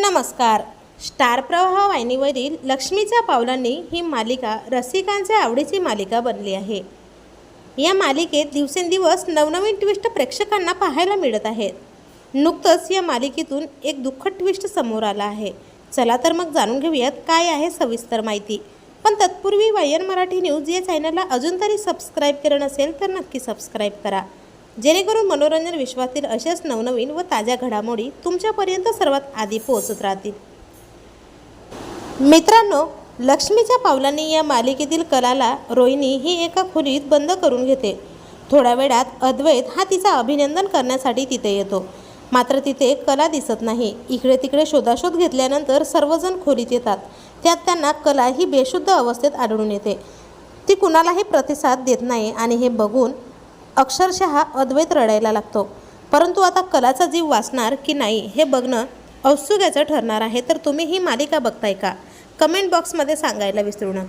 नमस्कार. स्टार प्रवाह वाहिनीवरील लक्ष्मीच्या पावलांनी ही मालिका रसिकांच्या आवडीची मालिका बनली आहे. या मालिकेत दिवसेंदिवस नवनवीन ट्विस्ट प्रेक्षकांना पाहायला मिळत आहेत. नुकतंच या मालिकेतून एक दुःखद ट्विस्ट समोर आला आहे. चला तर मग जाणून घेऊयात काय आहे सविस्तर माहिती. पण तत्पूर्वी वायन मराठी न्यूज या चॅनलला अजून तरी सबस्क्राईब केलं नसेल तर नक्की सबस्क्राईब करा. जेणेकरून मनोरंजन विश्वातील अशाच नवनवीन व ताज्या घडामोडी तुमच्यापर्यंत सर्वात आधी पोहोचत राहतील. मित्रांनो लक्ष्मीच्या पावलांनी या मालिकेतील कलाला रोहिणी ही एका खोलीत बंद करून घेते. थोड्या वेळात अद्वैत हा तिचा अभिनंदन करण्यासाठी तिथे येतो. मात्र तिथे कला दिसत नाही. इकडे तिकडे शोधाशोध घेतल्यानंतर सर्वजण खोलीत येतात. त्यात त्यांना कला ही बेशुद्ध अवस्थेत आढळून येते. ती कुणालाही प्रतिसाद देत नाही आणि हे बघून अक्षरशः अद्वैत रडायला लागतो. परंतु आता कलाचा जीव वाचणार की नाही हे बघणं औत्सुक्याचं ठरणार आहे. तर तुम्ही ही मालिका बघताय का? कमेंट बॉक्समध्ये सांगायला विसरू नका.